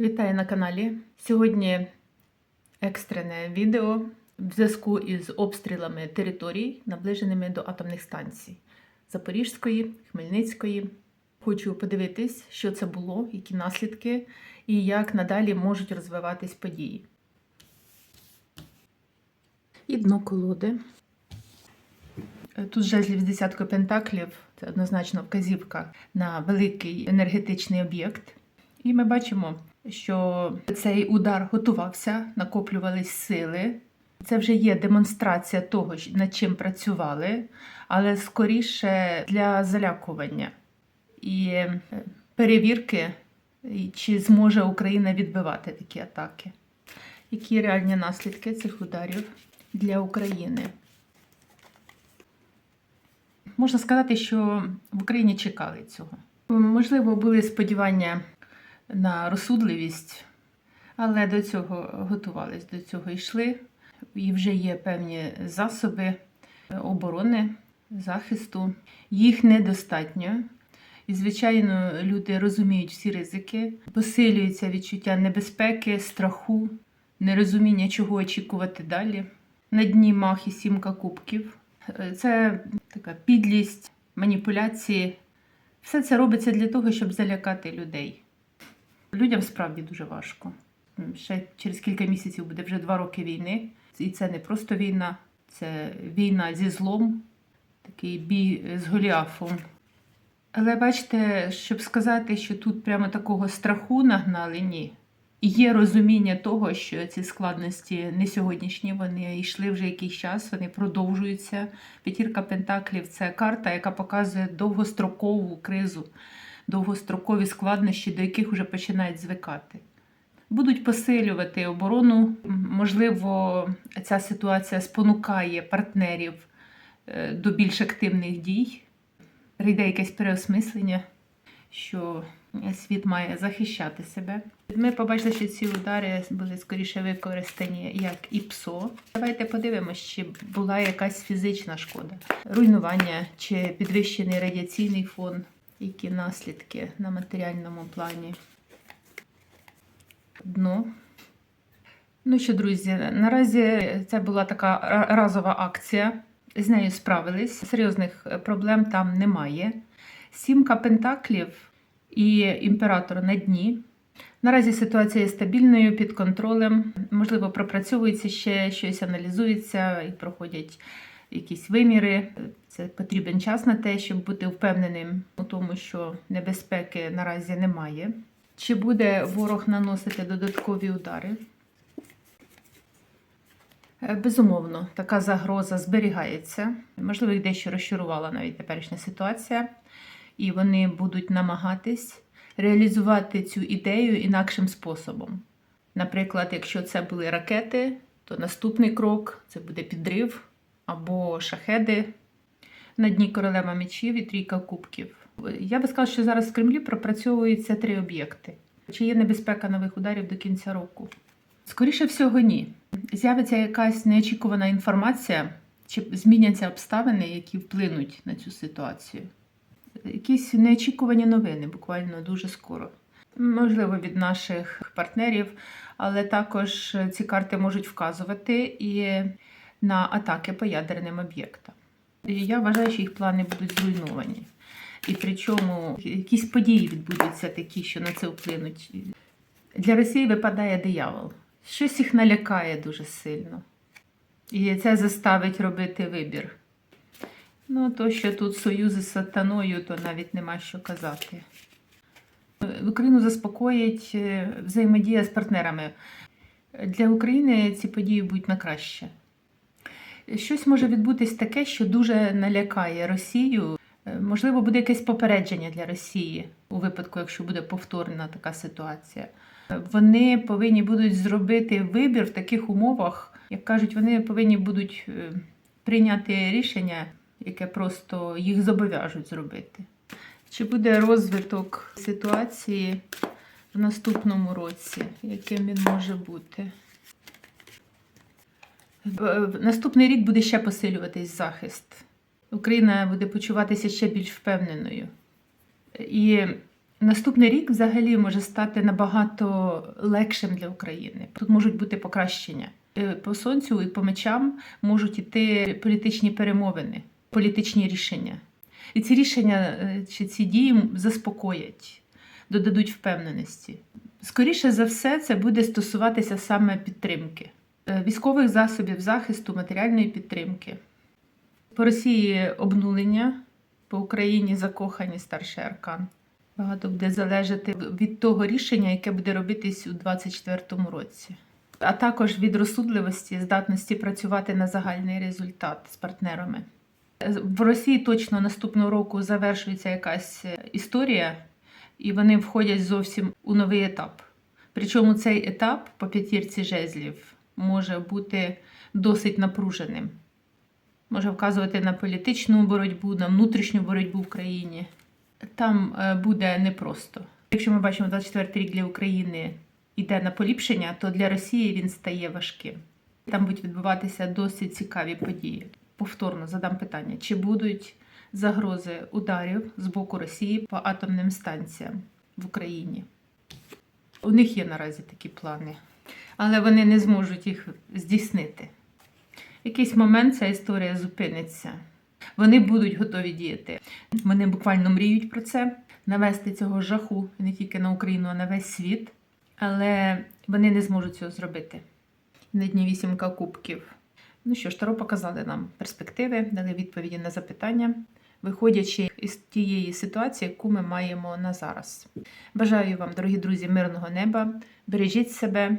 Вітаю на каналі. Сьогодні екстрене відео в зв'язку із обстрілами територій, наближеними до атомних станцій Запорізької, Хмельницької. Хочу подивитись, що це було, які наслідки і як надалі можуть розвиватись події. І дно колоди. Тут жезлів з десяткою пентаклів, це однозначно вказівка на великий енергетичний об'єкт. І ми бачимо, що цей удар готувався, накоплювались сили. Це вже є демонстрація того, над чим працювали, але скоріше для залякування і е, перевірки, чи зможе Україна відбивати такі атаки. Які реальні наслідки цих ударів для України? Можна сказати, що в Україні чекали цього. Можливо, були сподівання на розсудливість, але до цього готувались, до цього йшли. І вже є певні засоби оборони, захисту. Їх недостатньо. І, звичайно, люди розуміють всі ризики, посилюється відчуття небезпеки, страху, нерозуміння, чого очікувати далі. На дні мах і сімка кубків. Це така підлість, маніпуляції. Все це робиться для того, щоб залякати людей. Людям справді дуже важко. Ще через кілька місяців буде вже два роки війни. І це не просто війна, це війна зі злом, такий бій з Голіафом. Але бачите, щоб сказати, що тут прямо такого страху нагнали, ні. І є розуміння того, що ці складності не сьогоднішні, вони йшли вже якийсь час, вони продовжуються. П'ятірка Пентаклів це карта, яка показує довгострокову кризу, довгострокові складнощі, до яких вже починають звикати. Будуть посилювати оборону. Можливо, ця ситуація спонукає партнерів до більш активних дій. Прийде якесь переосмислення, що світ має захищати себе. Ми побачили, що ці удари були скоріше використані як і ПСО. Давайте подивимося, чи була якась фізична шкода, руйнування чи підвищений радіаційний фон, які наслідки на матеріальному плані. Дно. Ну що, друзі, наразі це була така разова акція. З нею справились. Серйозних проблем там немає. Сімка пентаклів і імператор на дні. Наразі ситуація стабільною під контролем. Можливо, пропрацьовується ще щось, аналізується і проходять якісь виміри. Це потрібен час на те, щоб бути впевненим у тому, що небезпеки наразі немає. Чи буде ворог наносити додаткові удари? Безумовно, така загроза зберігається. Можливо, їх дещо розчарувала навіть теперішня ситуація, і вони будуть намагатись реалізувати цю ідею інакшим способом. Наприклад, якщо це були ракети, то наступний крок це буде підрив або шахеди на дні королева мечів і трійка кубків. Я би сказала, що зараз в Кремлі пропрацьовуються три об'єкти. Чи є небезпека нових ударів до кінця року? Скоріше всього, ні. З'явиться якась неочікувана інформація, чи зміняться обставини, які вплинуть на цю ситуацію. Якісь неочікувані новини, буквально дуже скоро. Можливо, від наших партнерів, але також ці карти можуть вказувати і на атаки по ядерним об'єктам. Я вважаю, що їх плани будуть зруйновані. І причому якісь події відбудуться такі, що на це вплинуть. Для Росії випадає диявол. Щось їх налякає дуже сильно. І це заставить робити вибір. Ну, то, що тут союзи з сатаною, то навіть нема що казати. Україну заспокоїть е, взаємодія з партнерами. Для України ці події будуть на краще. Щось може відбутись таке, що дуже налякає Росію. Можливо, буде якесь попередження для Росії у випадку, якщо буде повторна така ситуація. Вони повинні будуть зробити вибір в таких умовах, як кажуть, вони повинні будуть прийняти рішення, яке просто їх зобов'яжуть зробити. Чи буде розвиток ситуації в наступному році, яким він може бути? Наступний рік буде ще посилюватись захист. Україна буде почуватися ще більш впевненою. І Наступний рік взагалі може стати набагато легшим для України. Тут можуть бути покращення. Е, По сонцю і по мечам можуть іти політичні перемовини, політичні рішення. І ці рішення е, чи ці дії заспокоять, додадуть впевненості. Скоріше за все, це буде стосуватися саме підтримки, військових засобів захисту, матеріальної підтримки. По Росії обнулення, по Україні закохані старший аркан. Багато буде залежати від того рішення, яке буде робитись у 2024 році, а також від розсудливості, здатності працювати на загальний результат з партнерами. В Росії точно наступного року завершується якась е, історія, і вони входять зовсім у новий етап. Причому цей етап по п'ятірці жезлів може бути досить напруженим. Може вказувати на політичну боротьбу, на внутрішню боротьбу в країні. Там е, буде непросто. Якщо ми бачимо 24 рік для України йде на поліпшення, то для Росії він стає важким. Там будуть відбуватися досить цікаві події. Повторно задам питання: чи будуть загрози ударів з боку Росії по атомним станціям в Україні? У них є наразі такі плани, але вони не зможуть їх здійснити. В якийсь момент ця історія зупиниться. Вони будуть готові діяти. Вони буквально мріють про це, навести цього жаху не тільки на Україну, а на весь світ. Але вони не зможуть цього зробити. На дні вісімка кубків. Ну що ж, Таро показали нам перспективи, дали відповіді на запитання, виходячи із тієї ситуації, яку ми маємо на зараз. Бажаю вам, дорогі друзі, мирного неба, бережіть себе